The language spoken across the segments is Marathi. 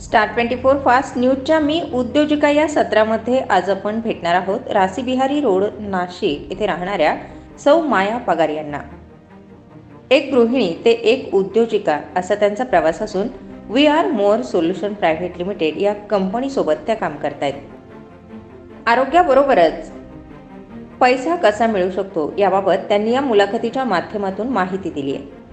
स्टार ट्वेंटी फोर फास्ट न्यूजच्या मी उद्योजिका या सत्रामध्ये आज आपण भेटणार आहोत. रासीबिहारी रोड नाशिक. येथे राहणाऱ्या सौ माया पगार यांना. एक गृहिणी ते एक उद्योजिका असा त्यांचा प्रवास असून we are more solution private limited या कंपनीसोबत त्या काम करतायत. आरोग्याबरोबरच पैसा कसा मिळू शकतो याबाबत त्यांनी या मुलाखतीच्या माध्यमातून माहिती दिली आहे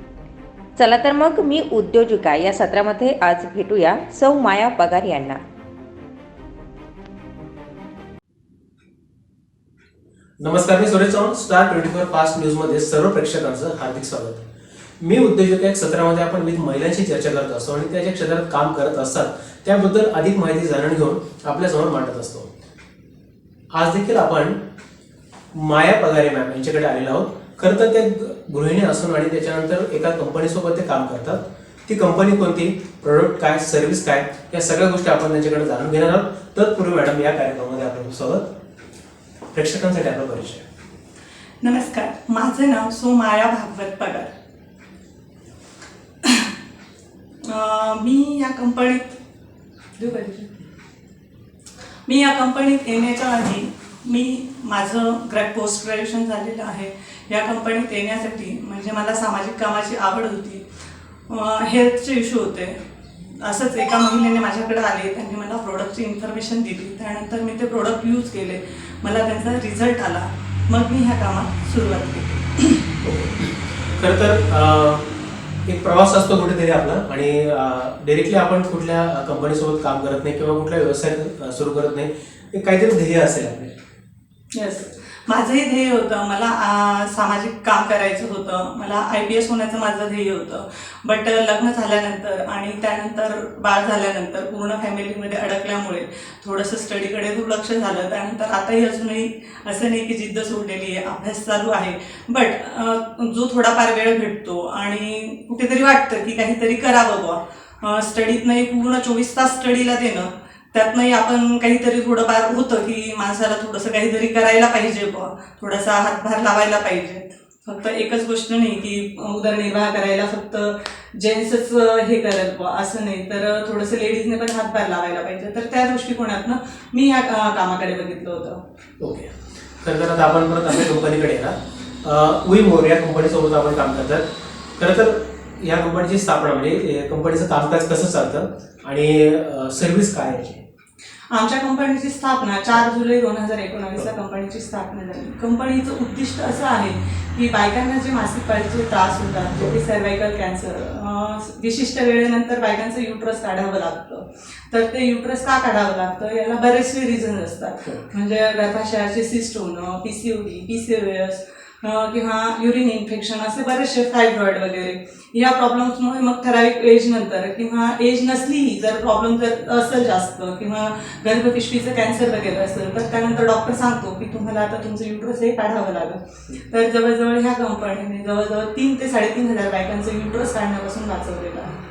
चला तर मग मी उद्योजिका या सत्रामध्ये आज भेटूया सौ माया पगार यांना. नमस्कार मी Suresh Chavan star twenty four fast न्यूजमध्ये सर्व प्रेक्षकांचं हार्दिक स्वागत. मी उद्योजक या सत्रामध्ये आपण विविध महिलांशी चर्चा करत असतो आणि त्या ज्या क्षेत्रात काम करत असतात त्याबद्दल अधिक माहिती जाणून घेऊन आपल्यासमोर मांडत असतो. आज देखील आपण माया पगारे मॅम यांच्याकडे आलेलो आहोत. खरं तर ते गृहिणी असून आणि त्याच्यानंतर एका कंपनीसोबत ते काम करतात. ती कंपनी कोणती? प्रोडक्ट काय सर्व्हिस काय? या सगळ्या गोष्टी आपण त्यांच्याकडे जाणून घेणार आहोत. तत्पूर्वी मॅडम या कार्यक्रमामध्ये आपण स्वागत. प्रेक्षकांसाठी आपला परिचय. नमस्कार. माझं नाव सोमाया भागवत पगार. अं, मी या कंपनीत मी या कंपनीत येण्याच्या आधी मी माझं ग्रॅ पोस्ट ग्रॅज्युएशन झालेलं आहे. या कंपनीत येण्यासाठी म्हणजे मला सामाजिक कामाची आवड होती. हेल्थचे इश्यू होते. असंच एका महिलेने माझ्याकडे आले त्यांनी मला प्रोडक्टची इन्फॉर्मेशन दिली. त्यानंतर मी ते प्रोडक्ट यूज केले. मला त्यांचा रिझल्ट आला. मग मी ह्या कामात सुरुवात केली. खरं तर एक प्रवास असतो कुठेतरी आपला आणि डायरेक्टली आपण कुठल्या कंपनीसोबत काम करत नाही किंवा कुठल्या व्यवसाय सुरू करत नाही. एक काहीतरी ध्येय असेल आपले. येस माझंही ध्येय होतं. मला सामाजिक काम करायचं होतं. मला आय पी एस होण्याचं माझं ध्येय होतं. बट लग्न झाल्यानंतर आणि त्यानंतर बाळ झाल्यानंतर पूर्ण फॅमिलीमध्ये अडकल्यामुळे थोडंसं स्टडीकडे दुर्लक्ष झालं. त्यानंतर आताही अजूनही असं नाही की जिद्द सोडलेली आहे. अभ्यास चालू आहे. बट जो थोडाफार वेळ भेटतो आणि कुठेतरी वाटतं की काहीतरी करावं बुवा. स्टडीत नाही पूर्ण चोवीस तास स्टडीला देणं. त्यातनंही आपण काहीतरी थोडंफार होतं की माणसाला थोडंसं काहीतरी करायला पाहिजे बुवा. थोडासा हातभार लावायला पाहिजे. फक्त एकच गोष्ट नाही की उदरनिर्वाह करायला फक्त जेंट्सच हे करत बा असं नाही. तर थोडंसं लेडीजने पण हातभार लावायला पाहिजे. तर त्या दृष्टिकोनातनं मी या कामाकडे बघितलं होतं. ओके. खरं तर आता आपण परत आपल्या कंपनीकडे येणार. उई मोर या कंपनीसोबत आपण काम करतात. खरं तर या कंपनीची स्थापना म्हणजे कंपनीचं कामकाज कसं चालतं आणि सर्व्हिस काय आहे? याची? आमच्या कंपनीची स्थापना चार जुलै दोन हजार एकोणावीसला कंपनीची स्थापना झाली. कंपनीचं उद्दिष्ट असं आहे की बायकांना जे मासिक पाळीचे त्रास होतात जे की सर्वायकल कॅन्सर विशिष्ट वेळेनंतर बायकांचं युट्रस काढावं लागतं. तर ते युट्रस का काढावं लागतं? याला बरेचसे रिझन असतात. म्हणजे गर्भाशयाचे सिस्ट होणं P C O D P C O S किंवा युरिन इन्फेक्शन असे बरेचसे फायब्रॉइड वगैरे. या प्रॉब्लेम्समुळे मग ठराविक एज नंतर किंवा एज नसलीही जर प्रॉब्लेम जर असेल जास्त किंवा गर्भपिशवीचं कॅन्सर वगैरे असेल तर त्यानंतर डॉक्टर सांगतो की तुम्हाला आता तुमचं युट्रस हे काढावं लागेल. तर जवळजवळ ह्या कंपनीने जवळजवळ तीन ते साडेतीन हजार बायकांचं युट्रस काढण्यापासून वाचवलेलं आहे.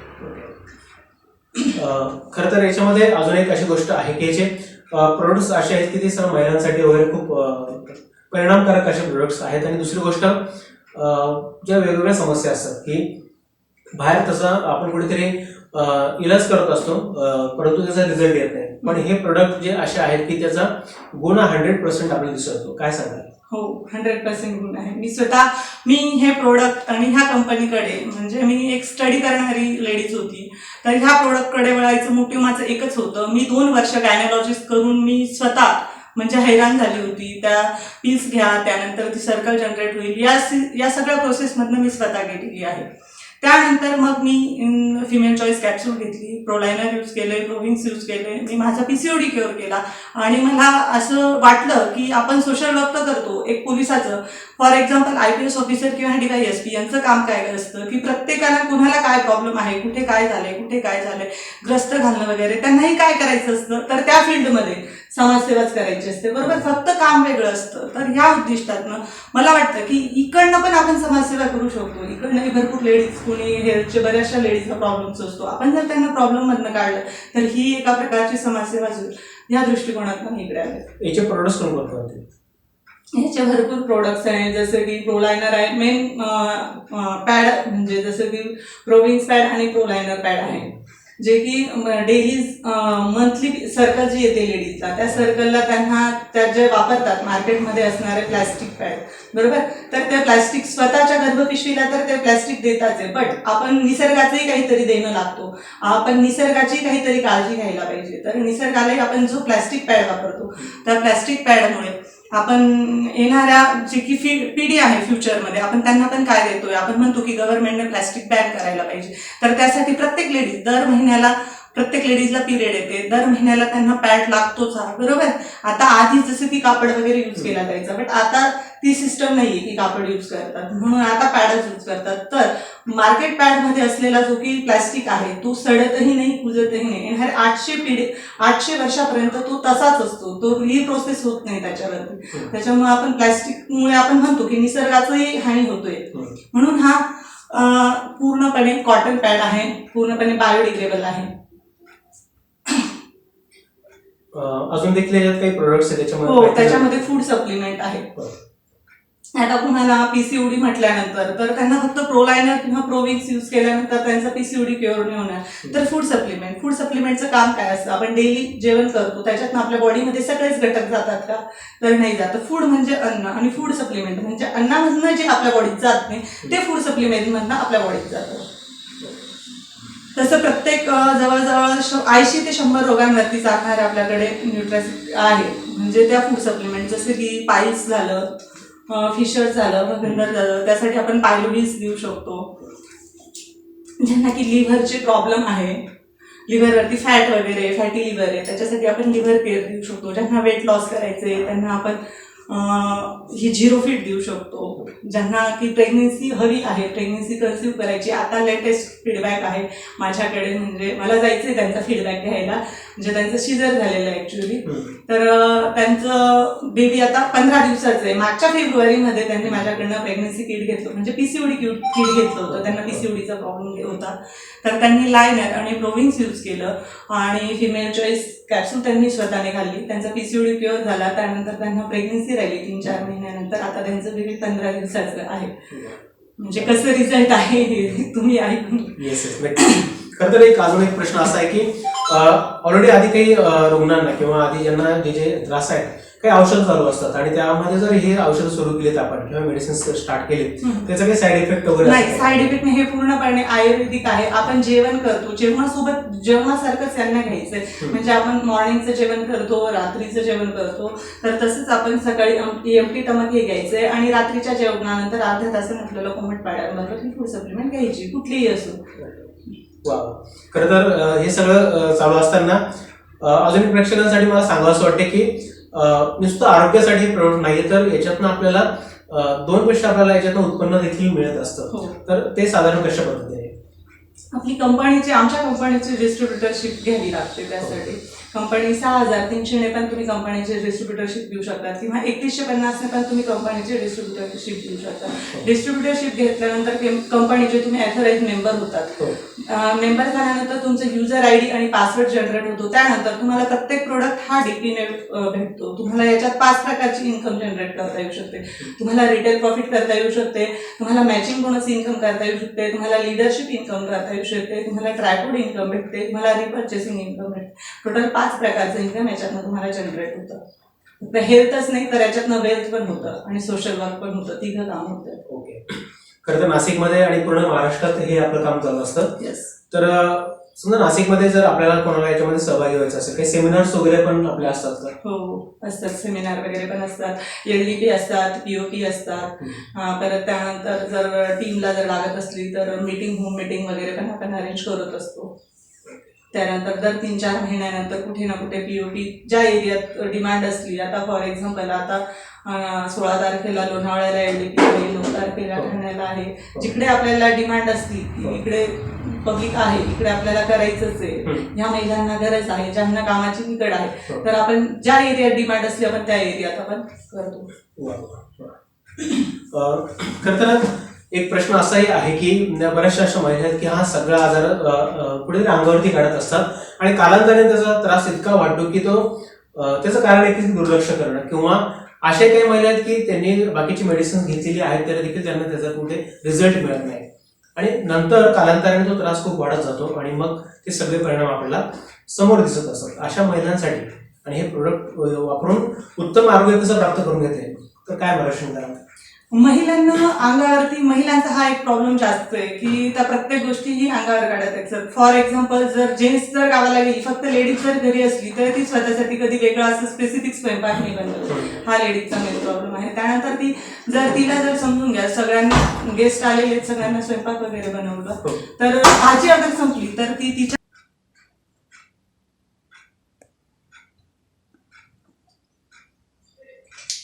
खरं तर याच्यामध्ये अजून एक अशी गोष्ट आहे की याचे प्रोडक्ट्स असे आहेत की ते सर्व महिलांसाठी वगैरे खूप परिणामकारक असे प्रोडक्ट्स आहेत. आणि दुसरी गोष्ट ज्या वेगवेगळ्या समस्या असतात की बाहेर तसा आपण कुठेतरी इलाज करत असतो परंतु त्याचा रिझल्ट येत नाही. पण हे प्रोडक्ट जे असे आहेत की त्याचा गुण हंड्रेड पर्सेंट आपल्याला दिसतो काय सांगाल? हो हंड्रेड पर्सेंट गुण आहे. मी स्वतः मी हे प्रोडक्ट आणि ह्या कंपनीकडे म्हणजे मी एक स्टडी करणारी लेडीज होती. तर ह्या प्रोडक्टकडे वळायचं मोठी माझं एकच होतं. मी दोन वर्ष गायनॉलॉजिस्ट करून मी स्वतः म्हणजे हैराण झाली होती. त्या पीस घ्या त्यानंतर ती सर्कल जनरेट होईल. या सि- या सगळ्या प्रोसेसमधनं मी स्वतः गेलेली आहे. त्यानंतर मग मी फिमेल चॉईस कॅप्सूल घेतली प्रोलायनर यूज केले प्रोविन्स यूज केले. मी माझा पीसीओडी क्युअर केला. आणि मला असं वाटलं की आपण सोशल वर्क तर करतो. एक पोलिसाचं for example I P S officer किंवा डीवाय एस पी यांचं काम काय असतं की प्रत्येकाला कुणाला काय प्रॉब्लेम आहे कुठे काय झालंय कुठे काय झालंय ग्रस्त घालणं वगैरे त्यांनाही काय करायचं असतं तर त्या फील्डमध्ये समाजसेवाच करायची असते. बरोबर? फक्त काम वेगळं असतं. तर ह्या उद्दिष्टातनं मला वाटतं की इकडनं पण आपण समाजसेवा करू शकतो. इकडनंही भरपूर लेडीज कोणी हेल्थचे बऱ्याचशा लेडीजला प्रॉब्लेम्स असतो. आपण जर त्यांना प्रॉब्लेम मधनं काढलं तर ही एका प्रकारची समाजसेवा होईल या दृष्टिकोनातून इकडे आले याचे प्रोडक्ट्स कोण कोणते ह्याचे भरपूर प्रोडक्ट्स आहेत जसं की प्रोलायनर आहे. मेन पॅड म्हणजे जसं की प्रोविन्स पॅड आणि प्रोलायनर पॅड आहे जे की डेली मंथली सर्कल जी येते लेडीजला त्या सर्कलला त्यांना त्या जे वापरतात मार्केटमध्ये असणारे प्लॅस्टिक पॅड बरोबर? तर ते प्लॅस्टिक स्वतःच्या गर्भपिशवीला तर ते प्लॅस्टिक देताच आहे. बट आपण निसर्गाचंही काहीतरी देणं लागतो. आपण निसर्गाची काहीतरी काळजी घ्यायला पाहिजे. तर निसर्गालाही आपण जो प्लॅस्टिक पॅड वापरतो त्या प्लॅस्टिक पॅडमुळे आपण येणाऱ्या जी की फी पिढी आहे फ्युचरमध्ये आपण त्यांना पण काय देतोय? आपण म्हणतो की गव्हर्नमेंटने प्लॅस्टिक बॅन करायला पाहिजे. तर त्यासाठी प्रत्येक लेडीज दर महिन्याला प्रत्येक लेडीजला पिरियड येते. दर महिन्याला त्यांना पॅड लागतोच हा बरोबर? आता आधी जसं की कापड वगैरे युज केला जायचा बट आता ती सिस्टम नाहीये की कापड युज करतात. म्हणून आता पॅडच युज करतात. तर मार्केट पॅडमध्ये असलेला जो की प्लॅस्टिक आहे तो सडतही नाही कुजतही नाही. येणारे आठशे पिढी आठशे वर्षापर्यंत तो तसाच असतो. तो रिप्रोसेस होत नाही त्याच्यावरती. त्याच्यामुळे आपण प्लॅस्टिकमुळे आपण म्हणतो की निसर्गाचंही हानी होतोय. म्हणून हा पूर्णपणे कॉटन पॅड आहे. पूर्णपणे बायोडिग्रेबल आहे. अजून देखील याच्यात काही प्रोडक्ट्स आहेत त्याच्यामध्ये हो त्याच्यामध्ये फूड सप्लिमेंट आहे. आता तुम्हाला पीसीओडी म्हटल्यानंतर तर त्यांना फक्त प्रोलायनर किंवा प्रोविक्स यूज केल्यानंतर त्यांचा पीसीओडी क्युअर नाही होणार. तर फूड सप्लिमेंट फूड सप्लिमेंटचं काम काय असतं? आपण डेली जेवण करतो त्याच्यातनं आपल्या बॉडीमध्ये सगळेच घटक जातात का? तर नाही जात. फूड म्हणजे अन्न आणि फूड सप्लिमेंट म्हणजे अन्नामधनं जे आपल्या बॉडीत जात नाही ते फूड सप्लिमेंटमधनं आपल्या बॉडीत जातं. तसं प्रत्येक जवळजवळ ऐंशी ते शंभर रोगांवरती चालणारे आपल्याकडे न्यूट्रॅसिक आहे. म्हणजे त्या फूड सप्लिमेंट जसं की पाईल्स झालं फिशर झालं भगंदर झालं त्यासाठी आपण पायलोडीज देऊ शकतो. ज्यांना की लिव्हरचे प्रॉब्लेम आहे. लिव्हरवरती फॅट वगैरे फॅटी लिव्हर आहे त्याच्यासाठी आपण लिव्हर केअर देऊ शकतो. ज्यांना वेट लॉस करायचे त्यांना आपण ही झिरो फिट देऊ शकतो. ज्यांना की प्रेग्नेन्सी हवी आहे प्रेग्नेन्सी कन्सिव्ह करायची आता लेटेस्ट फीडबॅक आहे माझ्याकडे. म्हणजे मला जायचं त्यांचा फीडबॅक घ्यायला. म्हणजे त्यांचं शिजर झालेलं आहे ॲक्च्युली तर त्यांचं बेबी आता पंधरा दिवसाचं आहे. मागच्या फेब्रुवारीमध्ये त्यांनी माझ्याकडनं प्रेग्नन्सी किट घेतलं. म्हणजे पीसीओडी किट किट घेतलं होतं. त्यांना पीसीओडीचा प्रॉब्लेम होता. तर त्यांनी लायनर आणि प्रोविन्स यूज केलं. आणि फिमेल चॉईस कॅप्सूल त्यांनी स्वतःने खाल्ली त्यांचा पीसीओडी प्युअर झाला. त्यानंतर त्यांना प्रेग्नन्सी राहिली तीन चार महिन्यानंतर. आता त्यांचं बेबी पंधरा दिवसाचं आहे. म्हणजे कसं रिझल्ट आहे हे तुम्ही ऐकून येस येस नक्की खरं तर एक अजून एक प्रश्न असा आहे की ऑलरेडी आधी काही रुग्णांना किंवा आधी ज्यांना जे जे त्रास आहेत काही औषध चालू असतात आणि त्यामध्ये जर हे औषध सुरू केलेत आपण किंवा मेडिसिन स्टार्ट केले. त्याचा काही साईड इफेक्ट वगैरे नाही? साईड इफेक्ट नाही हे पूर्णपणे आयुर्वेदिक आहे. आपण जेवण करतो जेवणासोबत जेवणासारखंच त्यांना घ्यायचंय. म्हणजे आपण मॉर्निंगचं जेवण करतो रात्रीचं जेवण करतो तर तसंच आपण सकाळी एमटी टमक हे घ्यायचंय. आणि रात्रीच्या जेवणानंतर अर्ध्या तासाने आपल्याला कोमट पाड्याबरोबर ही फूड सप्लिमेंट घ्यायची? कुठलीही असो. वा खरं तर हे सगळं चालू असताना अजून प्रेक्षकांसाठी मला सांगावं असं वाटतं की नुसतं आरोग्यासाठी प्रोडक्ट नाहीये तर याच्यातनं आपल्याला दोन पेक्षा आपल्याला याच्यातनं उत्पन्न देखील मिळत असतं. हो. तर ते साधारण कशा पद्धतीने? आपली कंपनीची आमच्या कंपनीची डिस्ट्रीब्युटरशिप घ्यावी लागते त्यासाठी. कंपनी सहा हजार तीनशेने पण तुम्ही कंपनीचे डिस्ट्रीब्युटरशिप घेऊ शकता. किंवा एकतीसशे पन्नासने पण तुम्ही कंपनीचे डिस्ट्रीब्युटरशिप घेऊ शकता. डिस्ट्रीब्युटरशिप घेतल्यानंतर कंपनीचे तुम्ही ॲथोराईज मेंबर होतात. हो. मेंबर झाल्यानंतर तुमचं युजर आय डी आणि पासवर्ड जनरेट होतो. त्यानंतर तुम्हाला प्रत्येक प्रोडक्ट हा डीपीने भेटतो. तुम्हाला याच्यात पाच प्रकारची इन्कम जनरेट करता येऊ शकते. तुम्हाला रिटेल प्रॉफिट करता येऊ शकते. तुम्हाला मॅचिंग बोनस इन्कम करता येऊ शकते. तुम्हाला लिडरशिप इन्कम करता येऊ शकते. तुम्हाला ट्रायपोड इन्कम भेटते. तुम्हाला रिपर्चेसिंग इन्कम भेटते. टोटल पाच प्रकारचं इन्कम याच्यातनं तुम्हाला जनरेट होतं. फक्त हेल्थच नाही तर याच्यातनं वेल्थ पण होतं आणि सोशल वर्क पण होतं. तिघं काम होतं. ओके खरं तर नाशिकमध्ये आणि पूर्ण महाराष्ट्रात हे आपलं काम चालू असतं. येस तर समजा नाशिकमध्ये जर आपल्याला कोणाला याच्यामध्ये सहभागी व्हायचं असेल काही सेमिनार्स वगैरे पण आपले असतात का? हो असतात. सेमिनार वगैरे पण असतात. एलडीपी असतात पीओपी असतात. हा, परत त्यानंतर जर टीमला जर लागत असली तर मीटिंग होम मीटिंग वगैरे पण आपण अरेंज करत असतो. त्यानंतर दर तीन चार महिन्यानंतर कुठे ना कुठे पीओपी ज्या एरियात डिमांड असली आता फॉर एक्झाम्पल आता सोळा तारखेला लोणावळ्याला एलडीपी आहे नऊ तारखेला ठाण्याला आहे. जिकडे आपल्याला डिमांड असली की इकडे पब्लिक आहे इकडे आपल्याला करायचंच आहे. ह्या महिलांना गरज आहे ज्यांना कामाची निकड आहे. हो. तर आपण ज्या एरियात डिमांड असली आपण त्या एरियात आपण करतो. खरं तर एक प्रश्न असाही आहे की बऱ्याचशा अशा महिला आहेत की हा सगळा आजार कुठेतरी अंगावरती काढत असतात. आणि कालांतराने त्याचा त्रास इतका वाटतो की तो त्याचं कारण आहे म्हणजे की दुर्लक्ष करणं. किंवा अशा काही महिला आहेत की त्यांनी बाकीची मेडिसिन घेतलेली आहेत तरी देखील त्यांना त्याचा कुठे रिझल्ट मिळत नाही. आणि नंतर कालांतराने तो त्रास खूप वाढत जातो आणि मग ते सगळे परिणाम आपल्याला समोर दिसत असतात. अशा महिलांसाठी आणि हे प्रोडक्ट वापरून उत्तम आरोग्य कसं प्राप्त करून घेते? तर काय मार्गदर्शन करा महिलांना अंगावरती महिलांचा हा एक प्रॉब्लेम जास्त आहे की त्या प्रत्येक गोष्टी ही अंगावर काढत आहेत. फॉर एक्झाम्पल जर जेंट्स जर गावाला गेली फक्त लेडीज जर घरी असली तर ती स्वतःसाठी कधी वेगळा असं स्पेसिफिक स्वयंपाक नाही बनवत. हा लेडीजचा मेन प्रॉब्लेम आहे. त्यानंतर ती जर तिला जर समजून घ्या सगळ्यांना गेस्ट आलेले सगळ्यांना स्वयंपाक वगैरे बनवलं हो. तर भाजी अगर संपली तर ती तिच्या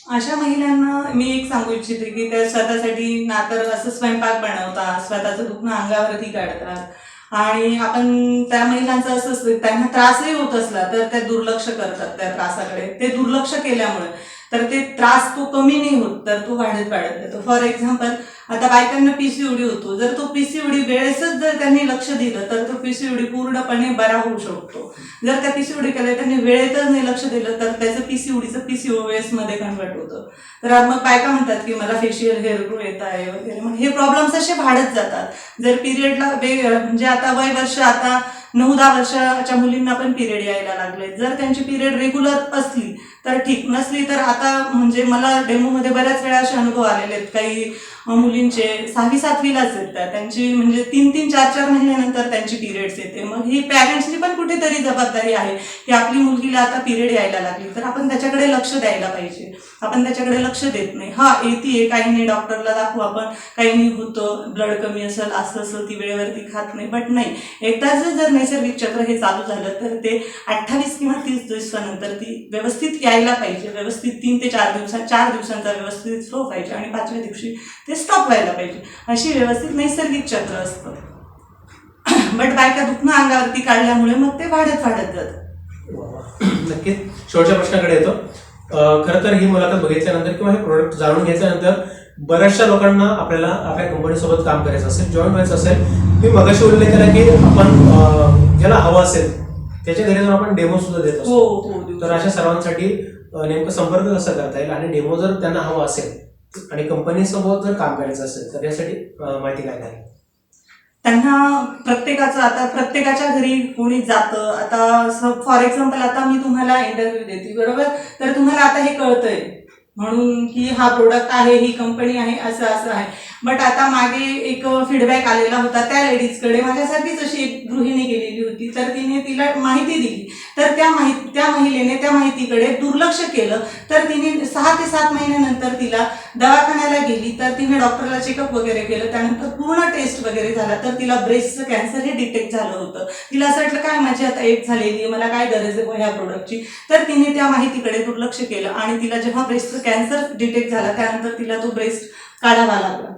अशा महिलांना मी एक सांगू इच्छिते की त्या स्वतःसाठी ना तर असं स्वयंपाक बनवतात स्वतःचं दुखणं अंगावरती काढतात. आणि आपण त्या महिलांचं असं असतं त्यांना त्रासही होत असला तर त्या दुर्लक्ष करतात त्या त्रासाकडे. ते दुर्लक्ष केल्यामुळे तर ते त्रास तो कमी नाही होत तर तो वाढत वाढत जातो. फॉर एक्झाम्पल आता बायकांना पीसीओडी होतो. जर तो पीसीओडी वेळेसच जर त्यांनी लक्ष दिलं तर तो पीसीओडी पूर्णपणे बरा होऊ शकतो. जर त्या पीसीओडी केलं त्यांनी वेळेतच नाही लक्ष दिलं तर त्याचं पीसीओडीचं पीसीओएसमध्ये कन्वर्ट होतं. तर आज मग बायका म्हणतात की मला फेशियल हेअर ग्रो येत आहे वगैरे. मग हे प्रॉब्लेम्स असे वाढत जातात. जर पिरियडला वेग म्हणजे आता वय वर्ष आता नऊ दहा वर्षाच्या मुलींना पण पिरियड यायला लागले. जर त्यांची पिरियड रेग्युलर असली तर ठीक. नसली तर आता म्हणजे मला डेमोमध्ये बऱ्याच वेळा असे अनुभव आलेले आहेत. काही मुलींचे सहावी सातवीलाच येतात. त्यांची म्हणजे तीन तीन चार चार महिन्यानंतर त्यांची पिरियड्स येते. मग ही पॅरेंट्सची पण कुठेतरी जबाबदारी आहे की आपली मुलगीला आता पिरियड यायला लागली तर आपण त्याच्याकडे लक्ष द्यायला पाहिजे. आपण त्याच्याकडे लक्ष देत नाही. हा येते काही नाही डॉक्टरला दाखवू आपण. काही नाही होतं ब्लड कमी असेल असं असं ती वेळेवरती खात नाही. बट नाही. एकदाच जर नैसर्गिक चक्र हे चालू झालं तर ते अठ्ठावीस किंवा तीस दिवसानंतर ती व्यवस्थित यायला पाहिजे. व्यवस्थित तीन ते चार दिवसात चार दिवसांचा व्यवस्थित फ्लो पाहिजे आणि पाचव्या दिवशी ते स्टॉप व्हायला पाहिजे. अशी व्यवस्थित नैसर्गिक चक्र असतं. बट बायका दुखणं अंगावरती काढल्यामुळे मग ते वाढत वाढत जातं. नक्कीच. शेवटच्या प्रश्नाकडे येतो. खरं तर ही मुलाखत बघितल्यानंतर किंवा हे प्रोडक्ट जाणून घेतल्यानंतर बऱ्याचशा लोकांना आपल्याला आपल्या कंपनीसोबत काम करायचं असेल जॉईन व्हायचं असेल. मी मगाशी उल्लेख केला की आपण ज्याला हवं असेल त्याच्या घरी जाऊन आपण डेमो सुद्धा देत हो असतो हो. देऊ तर अशा सर्वांसाठी नेमकं संपर्क कसा करता येईल? आणि डेमो जर त्यांना हवा असेल आणि कंपनीसोबत जर काम करायचं असेल तर यासाठी माहिती काय नाही त्यांना प्रत्येकाचं आता प्रत्येकाच्या घरी कोणी जातं आता फॉर एक्झाम्पल आता मी तुम्हाला इंटरव्ह्यू देते बरोबर? तर तुम्हाला आता हे कळतंय. म्हणून की हा प्रोडक्ट आहे ही कंपनी आहे असं असं आहे. बट आता मागे एक फीडबॅक आलेला होता त्या लेडीजकडे माझ्यासारखीच अशी एक गृहिणी गेलेली होती. तर तिने तिला माहिती दिली. तर त्या माहिती त्या महिलेने त्या माहितीकडे दुर्लक्ष केलं. तर तिने सहा ते सात महिन्यानंतर तिला दवाखान्याला गेली. तर तिने डॉक्टरला चेकअप वगैरे केलं. त्यानंतर पूर्ण टेस्ट वगैरे झाला. तर तिला ब्रेस्टचं कॅन्सर हे डिटेक्ट झालं होतं. तिला असं वाटलं काय माझी आता एक झालेली आहे? मला काय गरज आहे ह्या प्रोडक्टची तर तिने त्या माहितीकडे दुर्लक्ष केलं. आणि तिला जेव्हा ब्रेस्टचं कॅन्सर डिटेक्ट झाला त्यानंतर तिला तो ब्रेस्ट काढावा लागला.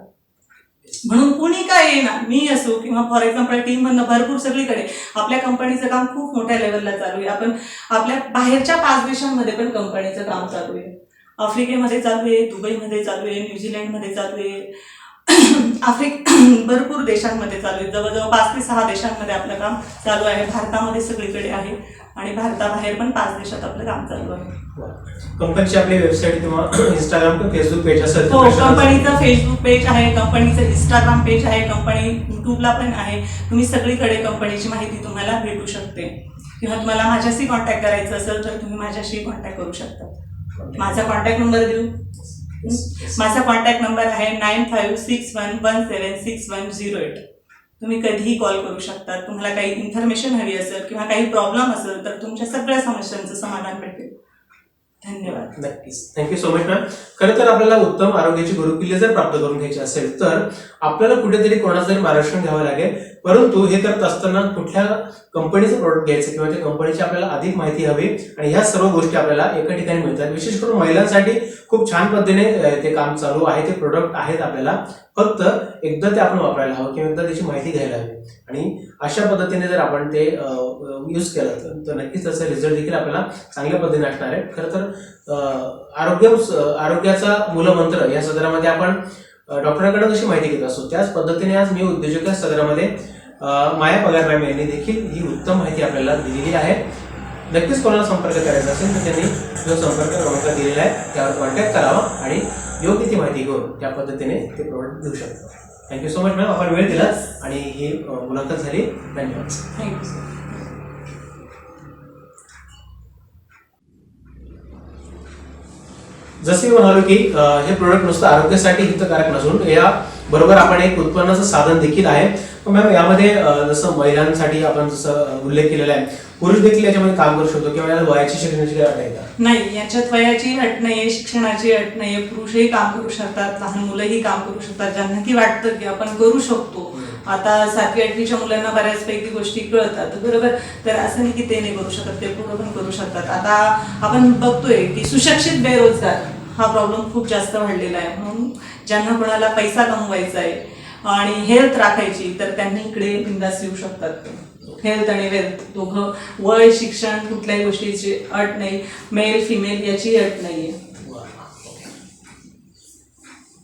म्हणून कुणी काय येणार? मी असो किंवा फॉर एक्झाम्पल टीम मधनं भरपूर सगळीकडे. आपल्या कंपनीचं काम खूप मोठ्या लेवलला चालू आहे. आपण आपल्या बाहेरच्या पाच देशांमध्ये पण कंपनीचं काम चालू आहे. आफ्रिकेमध्ये चालू आहे दुबईमध्ये चालू आहे न्यूझीलंडमध्ये चालू आहे. आफ्रिक भरपूर देशांमध्ये चालू आहे. जवळजवळ पाच ते सहा देशांमध्ये आपलं काम चालू आहे. भारतामध्ये सगळीकडे आहे. आणि भारताबाहेर पण पाच देशात आपलं काम चालू आहे. कंपनीची आपली वेबसाईट किंवा इंस्टाग्राम किंवा फेसबुक पेज असेल हो कंपनीचं फेसबुक पेज आहे कंपनीचं इंस्टाग्राम पेज आहे कंपनी युट्यूबला पण आहे. तुम्ही सगळीकडे कंपनीची माहिती तुम्हाला भेटू शकते. किंवा तुम्हाला माझ्याशी कॉन्टॅक्ट करायचं असेल तर तुम्ही माझ्याशी कॉन्टॅक्ट करू शकता. माझा कॉन्टॅक्ट नंबर देऊ. माझा कॉन्टॅक्ट नंबर आहे nine five six one one seven six one zero eight तुम्ही कधीही कॉल करू शकता. तुम्हाला काही इन्फॉर्मेशन हवी असेल किंवा काही प्रॉब्लेम असेल तर तुमच्या सगळ्या समस्यांचं समाधान भेटेल. धन्यवाद. नक्कीच. थँक्यू सो मच मॅम खरं तर आपल्याला उत्तम आरोग्याची गुरुकिल्ली जर प्राप्त करून घ्यायची असेल तर आपल्याला कुठेतरी कोणाचं तरी मार्गदर्शन घ्यावं लागेल. परंतु हे करत असताना कुठल्या कंपनीचं प्रोडक्ट घ्यायचं किंवा त्या कंपनीची आपल्याला अधिक माहिती हवी आणि ह्या सर्व गोष्टी आपल्याला एका ठिकाणी मिळतात. विशेष करून महिलांसाठी खूप छान पद्धतीने ते काम चालू आहे ते प्रोडक्ट आहेत आपल्याला. फक्त एकदा ते आपण वापरायला हवं किंवा एकदा त्याची माहिती घ्यायला हवी. आणि अशा पद्धतीने जर आपण ते यूज केलं तर- नक्कीच त्याचा रिझल्ट देखील आपल्याला चांगल्या पद्धतीने असणार आहे. खरं तर आरोग्य आरोग्याचा मूलमंत्र या सदरामध्ये आपण डॉक्टरांकडे कशी माहिती घेत असतो. त्याच पद्धतीने आज मी उद्योजक सदरामध्ये माया पगार मॅम यांनी देखील ही उत्तम माहिती आपल्याला दिलेली आहे. नक्कीच कोणाला संपर्क करायचा असेल तर त्यांनी जो संपर्क क्रमांक दिलेला आहे त्यावर कॉन्टॅक्ट करावा आणि योग्य ती माहिती घेऊन त्या पद्धतीने ते प्रोडक्ट देऊ शकतो. थँक्यू सो मच मॅम आपण वेळ दिला आणि ही मुलाखत झाली. धन्यवाद. थँक्यू सर जसे मी म्हणालो की हे प्रोडक्ट नुसतं आरोग्यासाठी हितकारक नसून या बरोबर आपण एक उत्पन्नाचं साधन देखील आहे. मॅम यामध्ये जसं महिलांसाठी आपण जसं उल्लेख केलेला आहे पुरुष देखील याच्यामध्ये काम करू शकतो किंवा याला वयाची शिक्षणाची काय अट आहे का? नाही याच्यात वयाची अट नाहीये शिक्षणाची अट नाहीये पुरुषही काम करू शकतात लहान मुलंही काम करू शकतात ज्यांना की वाटतं की आपण करू शकतो. आता सातवी आठवीच्या मुलांना बऱ्याचपैकी गोष्टी कळतात. बरोबर? तर असं नाही की ते नाही करू शकत ते पूर्ण पण करू शकतात. आता आपण बघतोय की सुशिक्षित बेरोजगार हा प्रॉब्लेम खूप जास्त वाढलेला आहे. म्हणून ज्यांना कोणाला पैसा कमवायचा आहे आणि हेल्थ राखायची तर त्यांनी इकडे बिंदास येऊ शकतात. हेल्थ आणि वेल्थ दोघं वय शिक्षण कुठल्याही गोष्टीची अट नाही. मेल फिमेल याची अट नाहीये.